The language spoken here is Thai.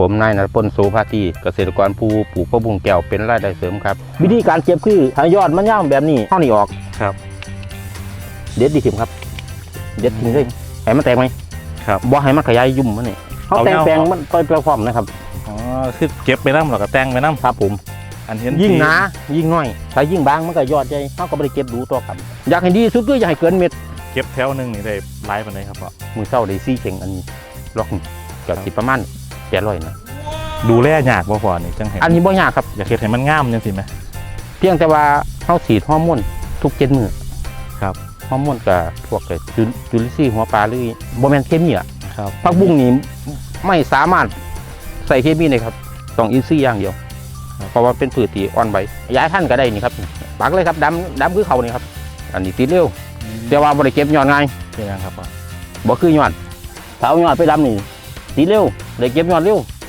ผมนายนรพลโสภาตีเกษตรกรผู้ปลูกพะบุงแก้วเป็นรายได้เสริมครับ วิธีการเก็บคือถ้ายอดมันย่างแบบนี้เท่านี้ออกครับ เด็ดดีถิมครับ เด็ดทิ้งเลยให้มันแตกไหมครับบ่ให้มันขยายยุ่มมันนี่เขาเอาแต่งเงาแปลงมันไปประพร้อมนะครับอ๋อคือเก็บไปน้ำหรอกับแต่งไปน้ครับผมำอันเห็นยิ่งที่หนายิ่งน้อยถ้ายิ่งบางมันก็ยอดใหญ่เขาก็ไม่ได้เก็บดูตัวครับอยากให้ดีสุดคืออยากให้เกินเม็ดเก็บแถวหนึ่งนี่ได้หลายปานใดครับพ่อมือเศร้าได้ซี่เข่งอันนี้ล็อกกับสิประมาณแปดร้อยนะดูแลยากบ่พ่อนี่จังเห็นอันนี้บ่ยากครับอยากเห็นให้มันงามจังสิไหมเพียงแต่ว่าเขาฉีดฮอร์โมนทุกเจ็ดมือครับฮอร์โมนกับพวกกับจุลจุลินทรีย์หัวปลาหรือบ่แม่นเคมีอะครับผักบุ้งนี่ไม่สามารถใส่เคมีเลยครับต้องอินทรีย์อย่างเดียวเพราะว่าเป็นพืชที่อ่อนใบย้ายท่านก็ได้นี่ครับปักเลยครับดำดำคือเขานี่ครับ อันนี้ติดเร็วแต่ว่าบริเก็บยอดง่ายเป็นยังครับพ่อบ่คือยอดถ้าเอายอดไปดำนี่ ตีเร็วเลยเก็บยอดเร็ว